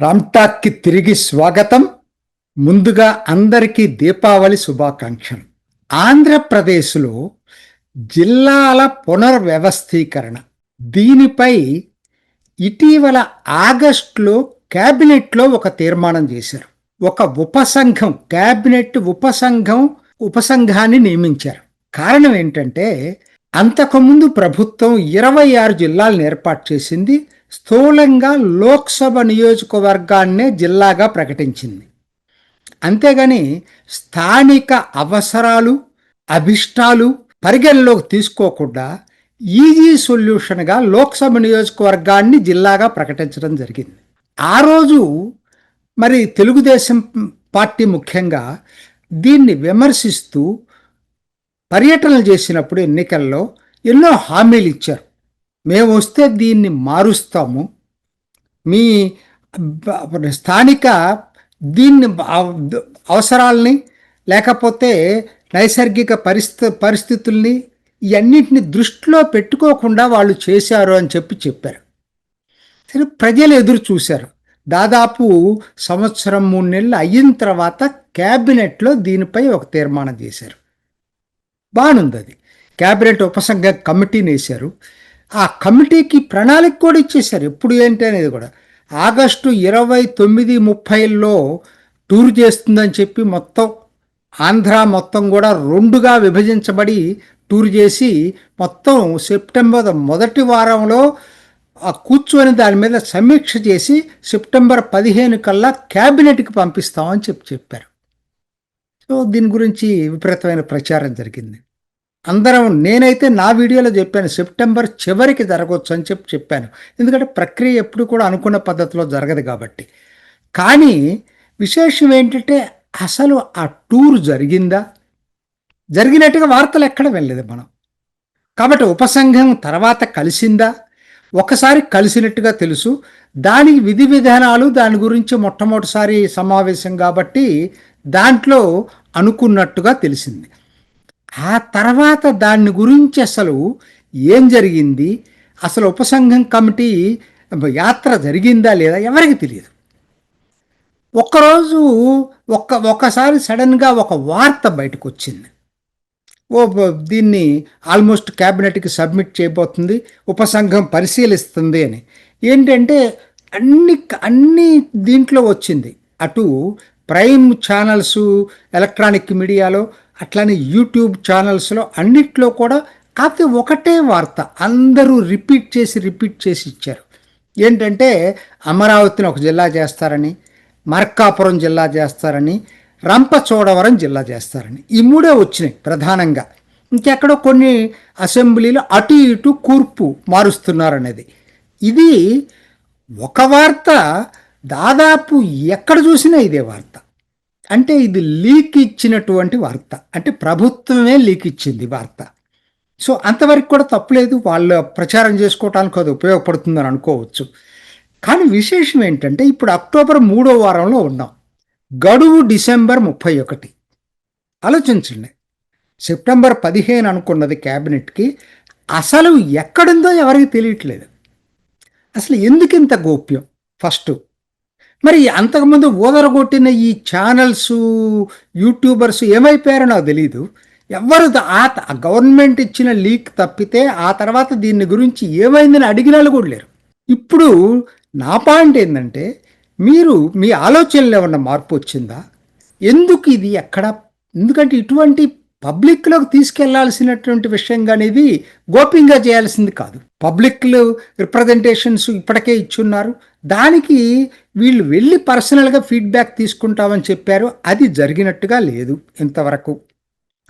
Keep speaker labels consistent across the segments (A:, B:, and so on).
A: రామ్టాక్కి తిరిగి స్వాగతం ముందుగా అందరికీ దీపావళి శుభాకాంక్షలు. ఆంధ్రప్రదేశ్లో జిల్లాల పునర్వ్యవస్థీకరణ. దీనిపై ఇటీవల ఆగస్టులో క్యాబినెట్లో ఒక తీర్మానం చేశారు. ఒక ఉపసంఘం క్యాబినెట్ ఉపసంఘం ఉపసంఘాన్ని నియమించారు. కారణం ఏంటంటే అంతకుముందు ప్రభుత్వం ఇరవై ఆరు జిల్లాలను ఏర్పాటు చేసింది. స్థూలంగా లోక్సభ నియోజకవర్గాన్నే జిల్లాగా ప్రకటించింది. అంతేగాని స్థానిక అవసరాలు అభిష్టాలు పరిగణలోకి తీసుకోకుండా ఈజీ సొల్యూషన్గా లోక్సభ నియోజకవర్గాన్ని జిల్లాగా ప్రకటించడం జరిగింది. ఆ రోజు మరి తెలుగుదేశం పార్టీ ముఖ్యంగా దీన్ని విమర్శిస్తూ పర్యటనలు చేసినప్పుడు ఎన్నికల్లో ఎన్నో హామీలు ఇచ్చారు. మేము వస్తే దీన్ని మారుస్తాము. మీ స్థానిక దీన్ని అవసరాలని లేకపోతే నైసర్గిక పరిస్థితి పరిస్థితుల్ని ఇవన్నిటిని దృష్టిలో పెట్టుకోకుండా వాళ్ళు చేశారు అని చెప్పి చెప్పారు. సరే ప్రజలు ఎదురు చూశారు. దాదాపు సంవత్సరం మూడు నెలలు అయిన తర్వాత క్యాబినెట్లో దీనిపై ఒక తీర్మానం చేశారు. బాగుంది అది. క్యాబినెట్ ఉపసంఘ కమిటీని వేశారు. ఆ కమిటీకి ప్రణాళిక కూడా ఇచ్చేశారు. ఎప్పుడు ఏంటి అనేది కూడా. ఆగస్టు ఇరవై తొమ్మిది ముప్పైలో టూర్ చేస్తుందని చెప్పి మొత్తం ఆంధ్ర మొత్తం కూడా రెండుగా విభజించబడి టూర్ చేసి మొత్తం సెప్టెంబర్ మొదటి వారంలో ఆ కూర్చొని దాని మీద సమీక్ష చేసి సెప్టెంబర్ పదిహేను కల్లా క్యాబినెట్కి పంపిస్తామని చెప్పి చెప్పారు. సో దీని గురించి విపరీతమైన ప్రచారం జరిగింది. అందరం నేనైతే నా వీడియోలో చెప్పాను సెప్టెంబర్ చివరికి జరగవచ్చు అని చెప్పి చెప్పాను. ఎందుకంటే ప్రక్రియ ఎప్పుడు కూడా అనుకున్న పద్ధతిలో జరగదు కాబట్టి. కానీ విశేషం ఏంటంటే అసలు ఆ టూర్ జరిగిందా? జరిగినట్టుగా వార్తలు ఎక్కడ వెళ్ళలేదు మనం. కాబట్టి ఉపసంఘం తర్వాత కలిసిందా? ఒకసారి కలిసినట్టుగా తెలుసు. దానికి విధి విధానాలు దాని గురించి మొట్టమొదటిసారి సమావేశం కాబట్టి దాంట్లో అనుకున్నట్టుగా తెలిసింది. ఆ తర్వాత దాని గురించి అసలు ఏం జరిగింది? అసలు ఉపసంఘం కమిటీ యాత్ర జరిగిందా లేదా ఎవరికి తెలియదు. ఒక్కరోజు ఒక్క ఒక్కసారి సడన్గా ఒక వార్త బయటకు వచ్చింది ఓ దీన్ని ఆల్మోస్ట్ క్యాబినెట్కి సబ్మిట్ చేయబోతుంది ఉపసంఘం పరిశీలిస్తుంది అని. ఏంటంటే అన్ని అన్ని దీంట్లో వచ్చింది. అటు ప్రైమ్ ఛానల్స్ ఎలక్ట్రానిక్ మీడియాలో అట్లానే యూట్యూబ్ ఛానల్స్లో అన్నిట్లో కూడా కాకపోతే ఒకటే వార్త అందరూ రిపీట్ చేసి రిపీట్ చేసి ఇచ్చారు. ఏంటంటే అమరావతిని ఒక జిల్లా చేస్తారని మార్కాపురం జిల్లా చేస్తారని రంపచోడవరం జిల్లా చేస్తారని ఈ మూడే వచ్చినాయి ప్రధానంగా. ఇంకెక్కడో కొన్ని అసెంబ్లీలో అటు ఇటు కూర్పు మారుస్తున్నారనేది. ఇది ఒక వార్త దాదాపు ఎక్కడ చూసినా ఇదే వార్త. అంటే ఇది లీక్ ఇచ్చినటువంటి వార్త. అంటే ప్రభుత్వమే లీక్ ఇచ్చింది వార్త. సో అంతవరకు కూడా తప్పులేదు వాళ్ళు ప్రచారం చేసుకోవటానికి అది ఉపయోగపడుతుందని అనుకోవచ్చు. కానీ విశేషం ఏంటంటే ఇప్పుడు అక్టోబర్ మూడో వారంలో ఉన్నాం. గడువు డిసెంబర్ ముప్పై ఒకటి. ఆలోచించండి. సెప్టెంబర్ పదిహేను అనుకున్నది క్యాబినెట్కి అసలు ఎక్కడుందో ఎవరికి తెలియట్లేదు. అసలు ఎందుకు ఇంత గోప్యం? ఫస్ట్ మరి అంతకుముందు ఊదరగొట్టిన ఈ ఛానల్స్ యూట్యూబర్స్ ఏమైపోయారో నాకు తెలియదు ఎవరు ఆ త- గవర్నమెంట్ ఇచ్చిన లీక్ తప్పితే ఆ తర్వాత దీని గురించి ఏమైందని అడిగిన వాళ్ళు కూడా లేరు. ఇప్పుడు నా పాయింట్ ఏంటంటే మీరు మీ ఆలోచనలు ఏమన్నా మార్పు వచ్చిందా? ఎందుకు ఇది ఎక్కడ? ఎందుకంటే ఇటువంటి పబ్లిక్లోకి తీసుకెళ్ళాల్సినటువంటి విషయంగా అనేది గోప్యంగా చేయాల్సింది కాదు. పబ్లిక్లో రిప్రజెంటేషన్స్ ఇప్పటికే ఇచ్చున్నారు. దానికి వీళ్ళు వెళ్ళి పర్సనల్గా ఫీడ్బ్యాక్ తీసుకుంటామని చెప్పారు. అది జరిగినట్టుగా లేదు ఇంతవరకు.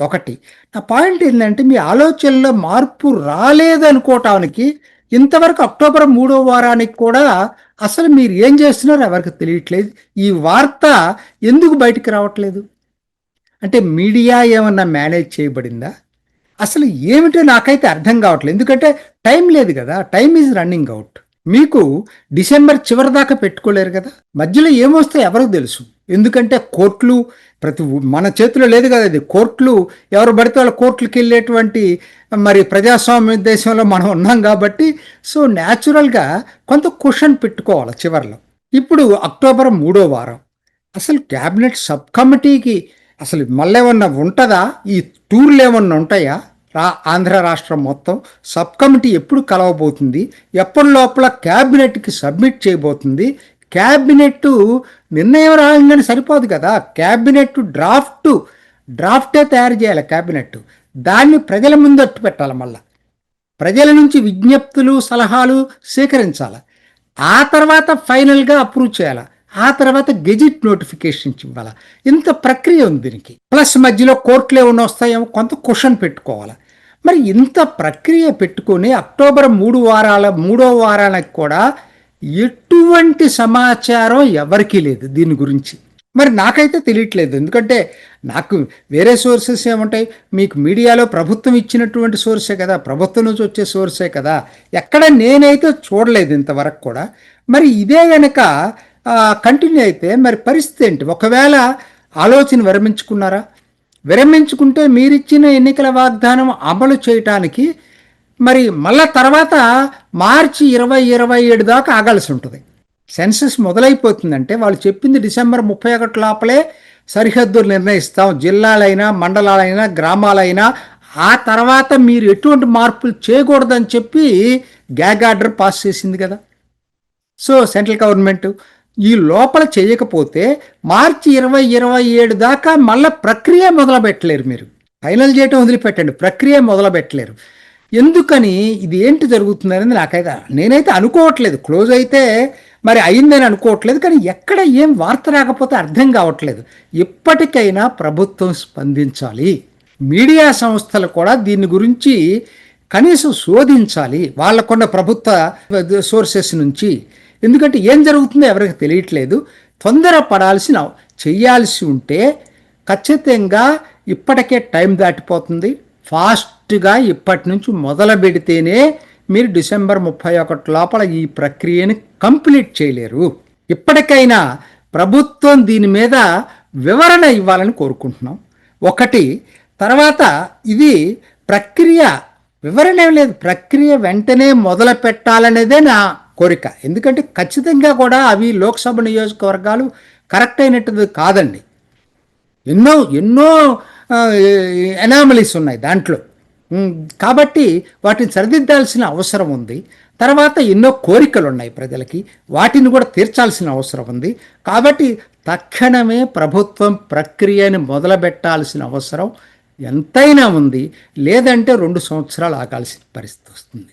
A: ఒకటి. నా పాయింట్ ఏంటంటే మీ ఆలోచనలో మార్పు రాలేదనుకోవటానికి ఇంతవరకు అక్టోబర్ మూడో వారానికి కూడా అసలు మీరు ఏం చేస్తున్నారో ఎవరికి తెలియట్లేదు. ఈ వార్త ఎందుకు బయటికి రావట్లేదు? అంటే మీడియా ఏమన్నా మేనేజ్ చేయబడిందా? అసలు ఏమిటో నాకైతే అర్థం కావట్లేదు. ఎందుకంటే టైం లేదు కదా. Time is running out. మీకు డిసెంబర్ చివరి దాకా పెట్టుకోలేరు కదా? మధ్యలో ఏమొస్తే ఎవరికి తెలుసు? ఎందుకంటే కోర్టులు ప్రతి మన చేతిలో లేదు కదా ఇది. కోర్టులు ఎవరు పడితే వాళ్ళ కోర్టులకు వెళ్ళేటువంటి మరి ప్రజాస్వామ్య దేశంలో మనం ఉన్నాం కాబట్టి సో న్యాచురల్గా కొంత క్వశ్చన్ పెట్టుకోవాలి చివరిలో. ఇప్పుడు అక్టోబర్ మూడో వారం. అసలు క్యాబినెట్ సబ్ కమిటీకి అసలు మళ్ళీ ఏమన్నా ఉంటుందా? ఈ టూర్లు ఏమన్నా ఉంటాయా? రా ఆంధ్ర రాష్ట్రం మొత్తం సబ్ కమిటీ ఎప్పుడు కలవబోతుంది? ఎప్పటి లోపల క్యాబినెట్కి సబ్మిట్ చేయబోతుంది? క్యాబినెట్ నిర్ణయం రాగానే సరిపోదు కదా. క్యాబినెట్ డ్రాఫ్ట్ డ్రాఫ్టే తయారు చేయాలి క్యాబినెట్ దాన్ని ప్రజల ముందు అట్టు పెట్టాలి మళ్ళా. ప్రజల నుంచి విజ్ఞప్తులు సలహాలు సేకరించాలి. ఆ తర్వాత ఫైనల్గా అప్రూవ్ చేయాలి. ఆ తర్వాత గెజిట్ నోటిఫికేషన్ ఇవ్వాలి? ఇంత ప్రక్రియ ఉంది దీనికి. ప్లస్ మధ్యలో కోర్టులు ఏమైనా వస్తాయేమో? కొంత క్వశ్చన్ పెట్టుకోవాలి? మరి ఇంత ప్రక్రియ పెట్టుకొని అక్టోబర్ మూడు వారాల మూడో వారానికి కూడా ఎటువంటి సమాచారం ఎవరికీ లేదు దీని గురించి. మరి నాకైతే తెలియట్లేదు. ఎందుకంటే నాకు వేరే సోర్సెస్ ఏముంటాయి? మీకు మీడియాలో ప్రభుత్వం ఇచ్చినటువంటి సోర్సే కదా. ప్రభుత్వం నుంచి వచ్చే సోర్సే కదా. ఎక్కడ నేనైతే చూడలేదు ఇంతవరకు కూడా. మరి ఇదే కనుక కంటిన్యూ అయితే మరి పరిస్థితి ఏంటి? ఒకవేళ ఆలోచన విరమించుకున్నారా? విరమించుకుంటే మీరిచ్చిన ఎన్నికల వాగ్దానం అమలు చేయటానికి మరి మళ్ళా తర్వాత మార్చి ఇరవై ఇరవై ఏడు దాకా ఆగాల్సి ఉంటుంది. సెన్సస్ మొదలైపోతుందంటే వాళ్ళు చెప్పింది డిసెంబర్ ముప్పై ఒకటి లోపలే సరిహద్దులు నిర్ణయిస్తాం. జిల్లాలైనా మండలాలైనా గ్రామాలైనా. ఆ తర్వాత మీరు ఎటువంటి మార్పులు చేయకూడదని చెప్పి గ్యాగ్ ఆర్డర్ పాస్ చేసింది కదా. సో సెంట్రల్ గవర్నమెంట్ ఈ లోపల చేయకపోతే మార్చి ఇరవై ఇరవై ఏడు దాకా మళ్ళీ ప్రక్రియ మొదలు పెట్టలేరు మీరు. ఫైనల్ చేయటం వదిలిపెట్టండి. ప్రక్రియ మొదలు పెట్టలేరు ఎందుకని ఇది ఏంటి జరుగుతుంది అనేది నాకైతే నేనైతే అనుకోవట్లేదు. క్లోజ్ అయితే మరి అయిందని అనుకోవట్లేదు. కానీ ఎక్కడ ఏం వార్త రాకపోతే అర్థం కావట్లేదు. ఇప్పటికైనా ప్రభుత్వం స్పందించాలి. మీడియా సంస్థలు కూడా దీని గురించి కనీసం శోధించాలి. వాళ్ళకున్న ప్రభుత్వ సోర్సెస్ నుంచి ఎందుకంటే ఏం జరుగుతుందో ఎవరికి తెలియట్లేదు. తొందర పడాల్సిన చేయాల్సి ఉంటే ఖచ్చితంగా ఇప్పటికే టైం దాటిపోతుంది. ఫాస్ట్గా ఇప్పటి నుంచి మొదలు పెడితేనే మీరు డిసెంబర్ ముప్పై ఒకటి లోపల ఈ ప్రక్రియను కంప్లీట్ చేయలేరు. ఇప్పటికైనా ప్రభుత్వం దీని మీద వివరణ ఇవ్వాలని కోరుకుంటున్నాం. ఒకటి తర్వాత ఇది ప్రక్రియ వివరణ లేదు. ప్రక్రియ వెంటనే మొదలు పెట్టాలనేదే నా కోరిక. ఎందుకంటే ఖచ్చితంగా కూడా అవి లోక్సభ నియోజకవర్గాలు కరెక్ట్ అయినట్టు కాదండి. ఎన్నో ఎన్నో ఎనామలీస్ ఉన్నాయి దాంట్లో. కాబట్టి వాటిని సరిదిద్దాల్సిన అవసరం ఉంది. తర్వాత ఎన్నో కోరికలు ఉన్నాయి ప్రజలకి. వాటిని కూడా తీర్చాల్సిన అవసరం ఉంది. కాబట్టి తక్షణమే ప్రభుత్వం ప్రక్రియని మొదలుపెట్టాల్సిన అవసరం ఎంతైనా ఉంది. లేదంటే రెండు సంవత్సరాలు ఆగాల్సిన పరిస్థితి వస్తుంది.